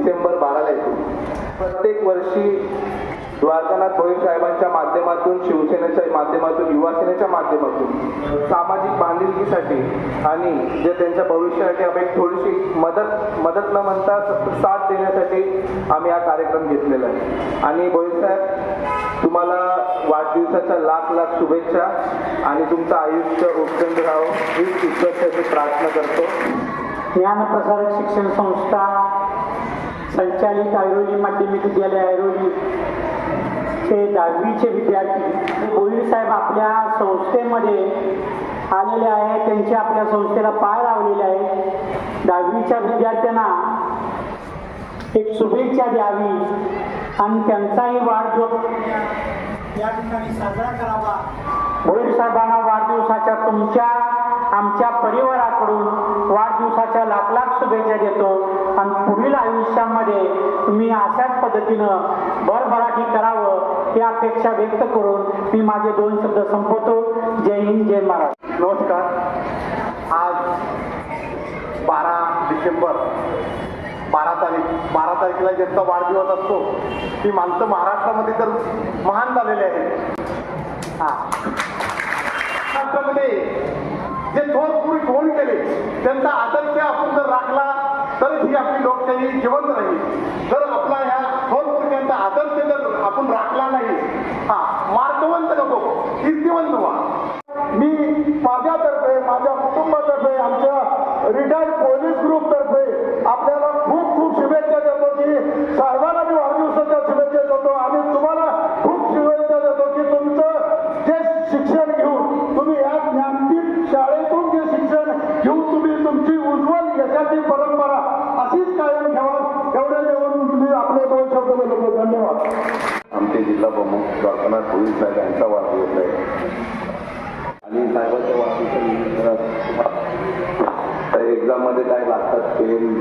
डिसेंबर बाराला येतो. प्रत्येक वर्षी द्वारकानाथ भोईर साहेबांच्या माध्यमातून शिवसेनेच्या माध्यमातून युवासेनेच्या माध्यमातून सामाजिक बांधिलकीसाठी आणि जे त्यांच्या भविष्यासाठी आम्ही थोडीशी मदत मदत न म्हणता साथ देण्यासाठी आम्ही हा कार्यक्रम घेतलेला आहे. आणि भोईर साहेब तुम्हाला वाढदिवसाच्या लाख लाख शुभेच्छा आणि तुमचं आयुष्य उत्तम राहावं हीच ईश्वराची प्रार्थना करतो. ज्ञानप्रसारक शिक्षण संस्था संचालित ऐरोली माध्यमिक विद्यालय ऐरोली चे दहावीचे विद्यार्थी. बोईर साहेब आपल्या संस्थेमध्ये आलेले आहे त्यांचे आपल्या संस्थेला पाय लावलेले आहे दहावीच्या विद्यार्थ्यांना एक शुभेच्छा द्यावी आणि त्यांचाही वाढदिवस या ठिकाणी साजरा करावा. भोईर साहेबांना वाढदिवसाच्या तुमच्या आमच्या परिवाराकडून वाढदिवसा लाख लाख शुभेच्छा देतो. आणि पुढील आयुष्यामध्ये तुम्ही अशाच पद्धतीनं भरभराटी करावं ही अपेक्षा व्यक्त करून मी माझे दोन शब्द संपवतो. जय हिंद जय महाराज नमस्कार. आज बारा डिसेंबर बारा तारीख बारा तारखेला ज्यांचा वाढदिवस असतो ती माणसं महाराष्ट्रामध्ये तर महान झालेली आहेत. हा. महाराष्ट्रामध्ये जे थोर पुरुष होऊन गेले त्यांचा आदर्श आपण जर राखला तर ही आपली लोकशाही जिवंत राहील. जर आपला ह्या थोर पुरुषांचा आदर्श जर आपण राखला नाही हा मार्गवंत नको कीर्तिवंत व्हा. मी माझ्यातर्फे माझ्या कुटुंबातर्फे आमच्या रिटायर्ड पोलीस ग्रुप शाळेतून जे शिक्षण घेऊन तुम्ही तुमची उज्ज्वल यशाची परंपरा अशीच कायम ठेवा. एवढ्या देऊन तुम्ही आपले दोन शब्द बोलतो धन्यवाद. आमचे जिल्हा प्रमुख डॉक्टरनाथ पोलीस साहेब यांचा वाढदिवस आहे. आणि साहेबांच्या एक्झाम एक्झाममध्ये काय लागतात पेन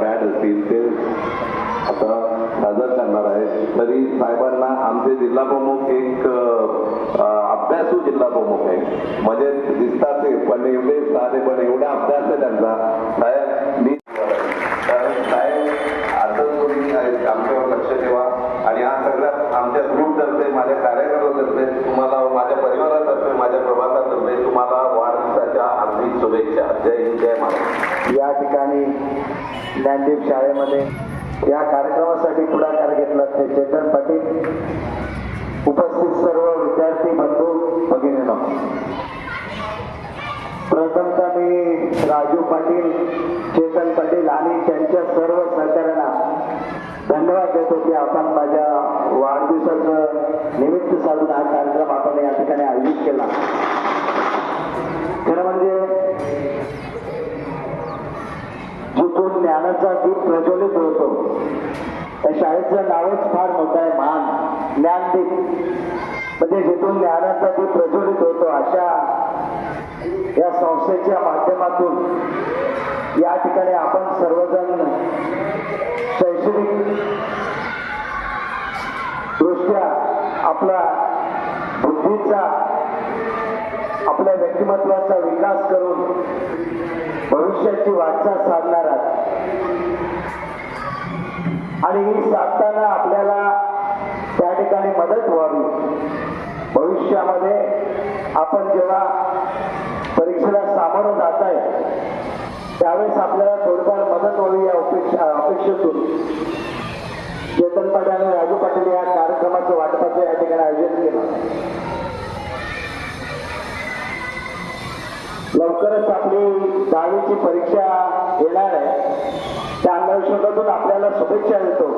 पॅड असतील ते आता सादर करणार आहे तरी साहेबांना आमचे जिल्हा प्रमुख एक अभ्यासू जिल्हा प्रमुख आहे म्हणजे दिसतात ते पण एवढे साधे पण एवढा अभ्यास आहे त्यांचा साहेब मी कारण साहेब असंच तुम्ही आमच्यावर लक्ष ठेवा आणि हा सगळ्या आमच्या ग्रुपतर्फे माझ्या कार्यकर्त्यातर्फे तुम्हाला माझ्या परिवारातर्फे माझ्या प्रभातातर्फे तुम्हाला वाढदिवसाच्या हार्दिक शुभेच्छा. जय हिंद जय महाराज या ठिकाणी ज्ञानदीप शाळेमध्ये या कार्यक्रमासाठी पुढाकार घेतला ते चेतन पाटील. उपस्थित सर्व विद्यार्थी बंधू भगिनीनो. प्रथमतः मी राजू पाटील चेतन पाटील आणि त्यांच्या सर्व सहकाऱ्यांना धन्यवाद देतो की आपण माझ्या वाढदिवसाचं निमित्त साधून हा कार्यक्रम आपण या ठिकाणी आयोजित केला. खरं म्हणजे जिथून ज्ञानाचा दीप प्रज्वलित होतो त्या शाळेचं नावच फार मोठं आहे महान ज्ञानदीप. म्हणजे जिथून ज्ञानाचा दीप प्रज्वलित होतो अशा या संस्थेच्या माध्यमातून या ठिकाणी आपण सर्वजण शैक्षणिक दृष्ट्या आपला बुद्धीचा आपल्या व्यक्तिमत्वाचा विकास करून भविष्याची वाटचाल साधणार आहात. आणि ही साधताना आपल्याला त्या ठिकाणी मदत व्हावी. भविष्यामध्ये आपण जेव्हा परीक्षेला सामोरं जात आहे त्यावेळेस आपल्याला थोडीफार मदत व्हावी या अपेक्षा अपेक्षेतून. चेतन पाटील आणि राजू पाटील या कार्यक्रमाचं वाटपाचं या ठिकाणी आयोजन केलं. लवकरच आपली दहावीची परीक्षा येणार आहे. त्या अनुषंगातून आपल्याला शुभेच्छा देतो.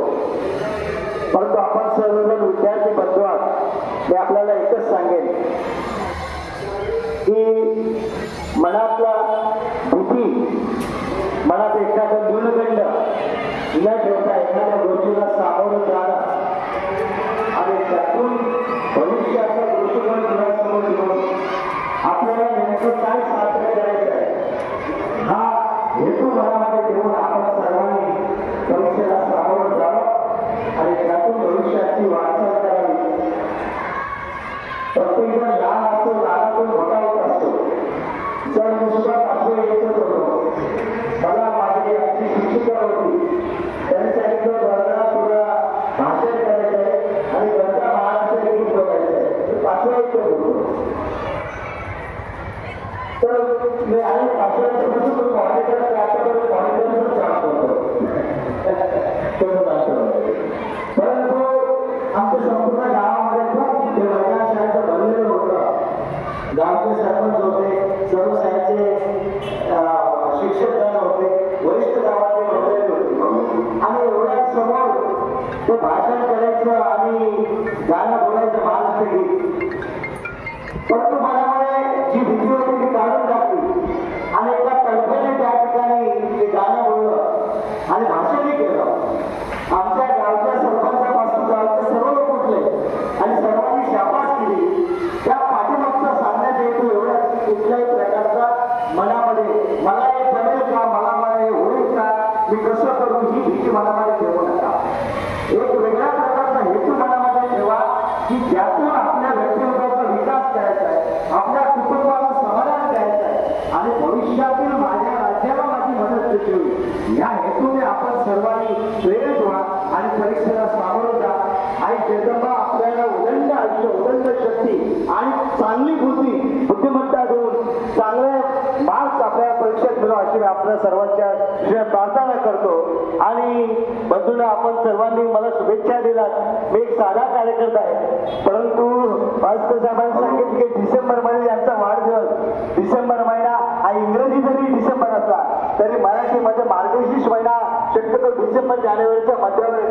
परंतु आपण सर्वजण विद्यार्थी बंधू आहोत. मी आपल्याला एकच सांगेन. की मनातला भीती मनात एखादं न्यूनगंड न ठेवता एखाद्या गोष्टीला सामोरं जाणं आणि त्यातून भविष्याचा दृष्टिकोन डोळ्यासमोर घेऊन आपल्याला नेमकं काय साध्य करायचं आहे हा हेतू मनामध्ये ठेवून आपण प्रत्येक जण लहान असतो मोठा होत असतो. जर दुसरा होती त्यांनी सांगितलं वर्गाला तुला भाषण आणि गरजा महाराष्ट्र एकूण बघायचं आहे तर मी आणि पाचव्या गावचे शिक्षक झाले होते वरिष्ठ गावातले मंडळी होते. एवढ्या समोर ते भाषण करायचं आणि गाणं बोलायचं महाराष्ट्र गीत परंतु मला या हेतूने आपण सर्वांनी प्रेरित व्हा आणि परीक्षेला सामोरं जा. आणि जगदंबा आपल्याला उदंड आयुष्य उदंड शक्ती आणि चांगली बुद्धी बुद्धिमत्ता देऊन चांगले मार्क्स आपल्या परीक्षेत मिळू अशी मी आपल्या सर्वांच्या प्रार्थना करतो. आणि बंधूंना आपण सर्वांनी मला शुभेच्छा दिलात. मी एक साधा कार्यकर्ता आहे. परंतु भास्कर साहेबांनी सांगितले की डिसेंबरमध्ये यांचा वाढदिवस. डिसेंबर డిసెంబర్ జనవరికి మధ్యాహ్నం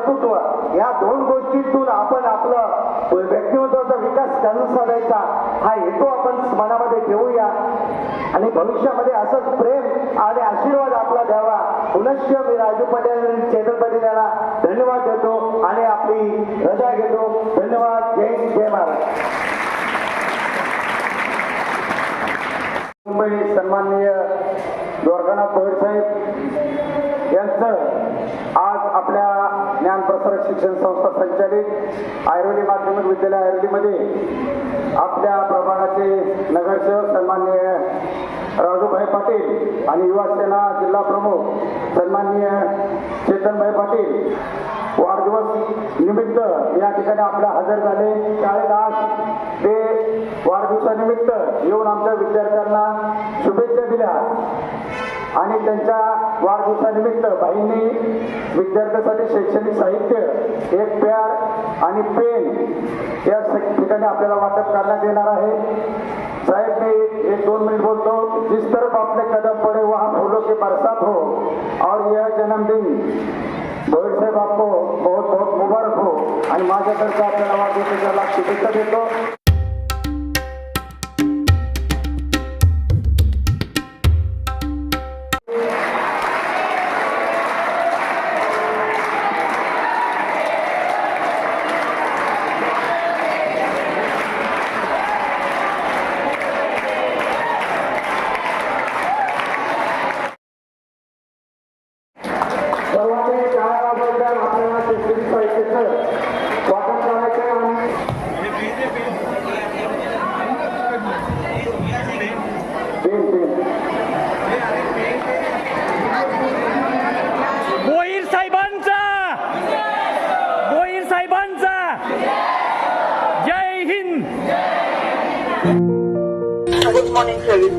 कर्तृत्व. या दोन गोष्टीतून आपण आपलं व्यक्तिमत्वाचा विकास करून साधायचा हा हेतू आपण मनामध्ये ठेवूया. आणि भविष्यामध्ये असंच प्रेम आणि आशीर्वाद आपला द्यावा. पुनश्च मी राजू पटेल आणि चेतन पटेल यांना धन्यवाद देतो आणि आपली रजा घेतो. धन्यवाद. जय जय महाराज मुंबई सन्माननीय द्वारकानाथ पवार साहेब यांचं आज आपल्या ज्ञानप्रसारक शिक्षण संस्था संचालित ऐरोली माध्यमिक विद्यालय ऐरोलीमध्ये आपल्या प्रभागाचे नगरसेवक सन्माननीय राजूभाई पाटील आणि युवा सेना जिल्हा प्रमुख सन्माननीय चेतनभाई पाटील वाढदिवस निमित्त या ठिकाणी आपल्या हजर झाले. शाळेत आज ते वाढदिवसानिमित्त येऊन आमच्या विद्यार्थ्यांना शुभेच्छा दिल्या. आणि त्यांच्या वाढदिवसानिमित्त बाईंनी विद्यार्थ्यांसाठी शैक्षणिक साहित्य एक पॅड आणि पेन या स- ठिकाणी आपल्याला वाटप करण्यात येणार आहे. साहेब मी एक दोन मिनिट बोलतो. जिस तरफ आपले कदम पड़े वहा फूलों के बरसात हो और यह जन्मदिन. भोईर साहेब आपको बहुत बहुत मुबारक हो. आणि माझ्याकडचा आपल्याला वाढदिवसाच्या शुभेच्छा देतो.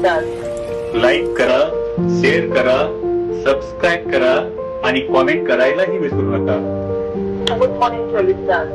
तास लाईक करा शेअर करा सबस्क्राईब करा आणि कॉमेंट करायलाही विसरू नका. गुड मॉर्निंग चोवीस तास